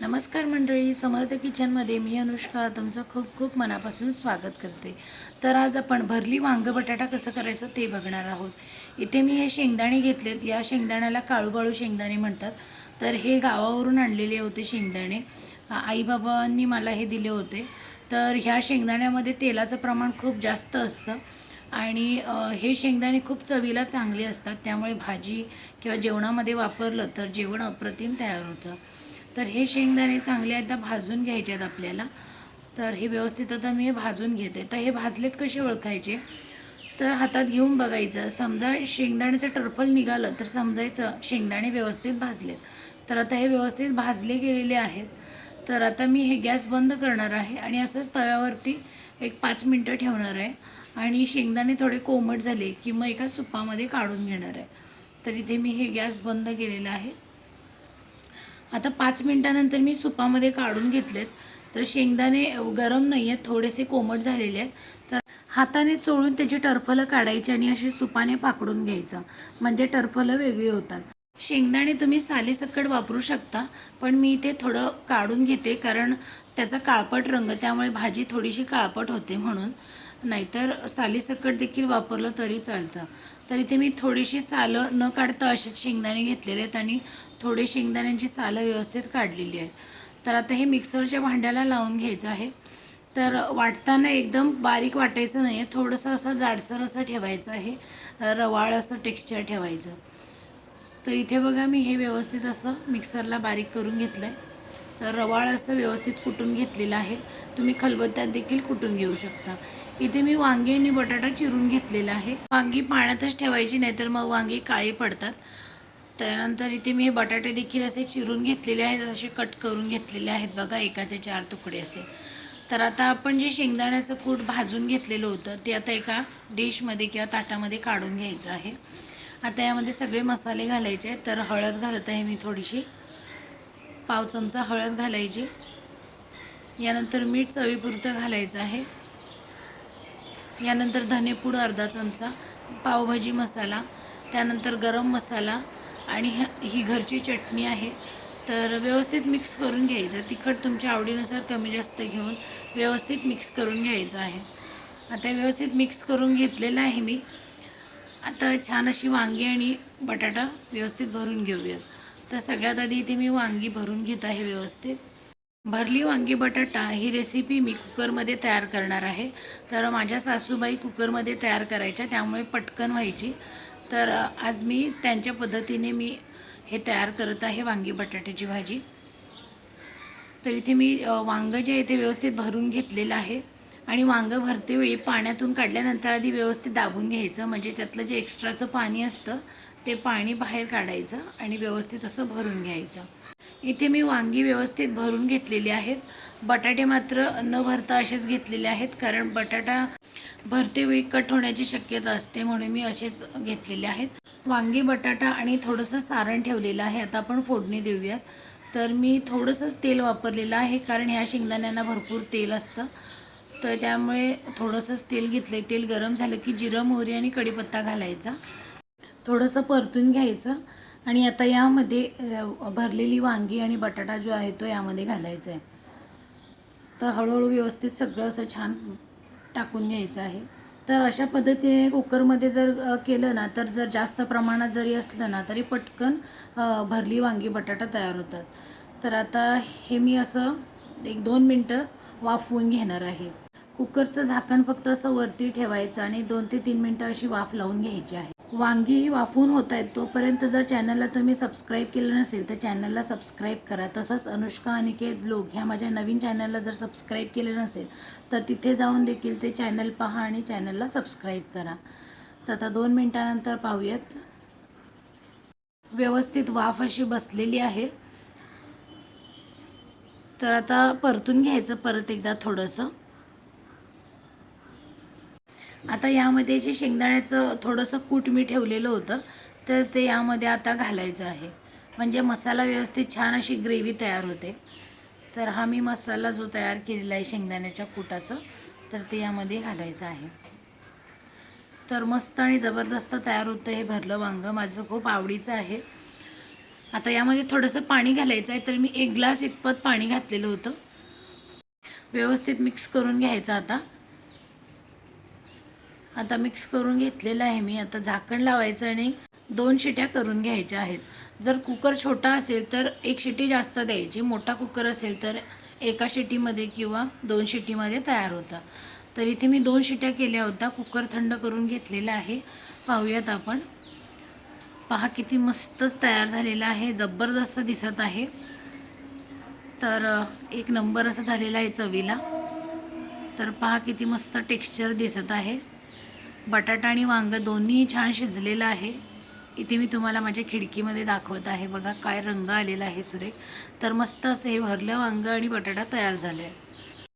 नमस्कार मंडळी समर्थ किचनमध्ये मी अनुष्का तुमचं खूप खूप मनापासून स्वागत करते. तर आज आपण भरली वांग बटाटा कसं करायचं ते बघणार आहोत. इथे मी हे शेंगदाणे घेतलेत. या शेंगदाण्याला काळूबाळू शेंगदाणे म्हणतात. तर हे गावावरून आणलेले होते शेंगदाणे. आईबाबांनी मला हे दिले होते. तर ह्या शेंगदाण्यामध्ये तेलाचं प्रमाण खूप जास्त असतं आणि हे शेंगदाणे खूप चवीला चांगले असतात. त्यामुळे भाजी किंवा जेवणामध्ये वापरलं तर जेवण अप्रतिम तयार होतं. तर हे शेंगदाणे चांगले एकदा भाजून घ्यायचे आहेत आपल्याला. तर हे व्यवस्थित आता मी हे भाजून घेते. तर हे भाजलेत कसे ओळखायचे? तर हातात घेऊन बघायचं. समजा शेंगदाण्याचं टर्फल निघालं तर समजायचं शेंगदाणे व्यवस्थित भाजलेत. तर आता हे व्यवस्थित भाजले गेलेले आहेत. तर आता मी हे गॅस बंद करणार आहे आणि असंच तव्यावरती एक पाच मिनटं ठेवणार आहे. आणि शेंगदाणे थोडे कोमट झाले की मग एका सुपामध्ये काढून घेणार आहे. तर इथे मी हे गॅस बंद केलेलं आहे. आता पाच मिनटानंतर मी सुपामध्ये काढून घेतलेत. तर शेंगदाणे गरम नाही आहेत थोडेसे कोमट झालेले आहेत. तर हाताने चोळून त्याची टरफलं काढायची आणि अशी सुपाने पाकडून घ्यायचं. म्हणजे टरफलं वेगळी होतात. शेंगदाणे तुम्ही सालीसकट वापरू शकता पण मी ते थोडं काढून घेते कारण त्याचा काळपट रंग त्यामुळे भाजी थोडीशी काळपट होते म्हणून. नाहीतर सालीसकट देखील वापरलं तरी चालतं. तर इथे मी थोडीशी सालं न काढता असेच शेंगदाणे घेतलेले आहेत आणि थोडे शेंगदाण्यांची सालं व्यवस्थित काढलेली आहेत. तर आता हे मिक्सरच्या भांड्याला लावून घ्यायचं आहे. तर वाटताना एकदम बारीक वाटायचं नाही आहे थोडंसं असं जाडसर असं ठेवायचं आहे. रवाळ असं टेक्स्चर ठेवायचं. तर इथे बघा मी हे व्यवस्थित असं मिक्सरला बारीक करून घेतलं आहे तर रवाळ असं व्यवस्थित कुटून घेतलेलं आहे. तुम्ही खलबत्त्यात देखील कुटून घेऊ शकता. इथे मी वांगी आणि बटाटा चिरून घेतलेला आहे. वांगी पाण्यातच ठेवायची नाही तर मग वांगी काळी पडतात. त्यानंतर इथे मी हे बटाटे देखील असे चिरून घेतलेले आहेत असे कट करून घेतलेले आहेत. बघा एकाचे चार तुकडे असे. तर आता आपण जे शेंगदाण्याचं कूट भाजून घेतलेलं होतं ते आता एका डिशमध्ये किंवा ताटामध्ये काढून घ्यायचं आहे. आता यामध्ये सगळे मसाले घालायचे आहेत. तर हळद घालत आहे मी थोडीशी. पाव चमचा हळद घालायची. यानंतर मीठ चवीपुरतं घालायचं आहे. यानंतर धनेपूड अर्धा चमचा पावभाजी मसाला त्यानंतर गरम मसाला आणि ह- ही घरची चटणी आहे. तर व्यवस्थित मिक्स करून घ्यायचं. तिखट तुमच्या आवडीनुसार कमी जास्त घेऊन व्यवस्थित मिक्स करून घ्यायचं आहे. आता व्यवस्थित मिक्स करून घेतलेलं आहे मी. आता छान अशी वांगी आणि बटाटा व्यवस्थित भरून घेऊयात. तर सगळ्यात आधी इथे मी वांगी भरून घेत आहे व्यवस्थित. भरली वांगी बटाटा ही रेसिपी मी कुकरमध्ये तयार करणार आहे. तर माझ्या सासूबाई कुकरमध्ये तयार करायच्या त्यामुळे पटकन व्हायची. तर आज मी त्यांच्या पद्धतीने मी हे तयार करत आहे वांगी बटाट्याची भाजी. तर इथे मी वांगं जे आहे ते व्यवस्थित भरून घेतलेलं आहे. आणि वांगं भरते वेळी पाण्यातून काढल्यानंतर आधी व्यवस्थित दाबून घ्यायचं. म्हणजे त्यातलं जे एक्स्ट्राचं पाणी असतं ते पाणी बाहेर काढायचं आणि व्यवस्थित असं भरून घ्यायचं. इथे मी वांगी व्यवस्थित भरून घेतलेली आहेत. बटाटे मात्र न भरता असेच घेतलेले आहेत कारण बटाटा भरते वेळी कट होण्याची शक्यता असते म्हणून मी असेच घेतलेले आहेत. वांगी बटाटा आणि थोडंसं सारण ठेवलेलं आहे. आता आपण फोडणी देऊयात. तर मी थोडंसंच तेल वापरलेलं आहे कारण ह्या शेंगदाण्यांना भरपूर तेल असतं. तर त्यामुळे थोडंसंच तेल घेतलं तेल गरम झालं की जिरं मोहरी आणि कढीपत्ता घालायचा. थोडंसं परतून घ्यायचं आणि आता यामध्ये भरलेली वांगी आणि बटाटा जो आहे तो यामध्ये घालायचा आहे. तर हळूहळू व्यवस्थित सगळं असं छान टाकून घ्यायचं आहे. तर अशा पद्धतीने कुकरमध्ये जर केलं ना तर जर जास्त प्रमाणात जरी असलं ना तरी पटकन भरली वांगी बटाटा तयार होतात. तर आता हे मी असं एक दोन मिनटं वाफवून घेणार आहे. कुकरचं झाकण फक्त असं वरती ठेवायचं आणि दोन ते तीन मिनटं अशी वाफ लावून घ्यायची आहे. वांगी वाफून होत आहेत तोपर्यंत जर चॅनलला तुम्ही सबस्क्राईब केलं नसेल तर चॅनलला सबस्क्राईब करा. तसंच अनुष्का अनिकेत लोक ह्या माझ्या नवीन चॅनलला जर सबस्क्राईब केलं नसेल तर तिथे जाऊन देखील ते चॅनल पहा आणि चॅनलला सबस्क्राईब करा. तर आता दोन मिनटानंतर पाहूयात. व्यवस्थित वाफ अशी बसलेली आहे. तर आता परतून घ्यायचं परत एकदा थोडंसं. आता यामध्ये जे शेंगदाण्याचं थोडंसं कूट मी ठेवलेलं होतं तर ते यामध्ये आता घालायचं आहे. म्हणजे मसाला व्यवस्थित छान अशी ग्रेव्ही तयार होते. तर हा मी मसाला जो तयार केलेला आहे शेंगदाण्याच्या कुटाचं तर ते यामध्ये घालायचं आहे. तर मस्त आणि जबरदस्त तयार होतं हे भरलं वांगं. माझं खूप आवडीचं आहे. आता यामध्ये थोडंसं पाणी घालायचं आहे तर मी एक ग्लास इतपत पाणी घातलेलं होतं. व्यवस्थित मिक्स करून घ्यायचं आता. आता मिक्स करून घेतलेलं आहे मी. आता झाकण लावायचं आणि दोन शिट्या करून घ्यायच्या आहेत. जर कुकर छोटा असेल तर एक शिटी जास्त द्यायची. मोठा कुकर असेल तर एका शिटीमध्ये किंवा दोन शिटीमध्ये तयार होतं. तर इथे मी दोन शिट्या केल्या होत्या. कुकर थंड करून घेतलेला आहे. पाहूयात आपण. पहा किती मस्तच तयार झालेला आहे. जबरदस्त दिसत आहे. तर एक नंबर असं झालेला आहे चवीला. तर पहा किती मस्त टेक्स्चर दिसत आहे. बटाटा आणि वांगं दोन्ही छान शिजलेलं आहे. इथे मी तुम्हाला माझ्या खिडकीमध्ये दाखवत आहे. बघा काय रंग आलेला आहे सुरेख. तर मस्त असं हे भरलं वांगं आणि बटाटा तयार झालं आहे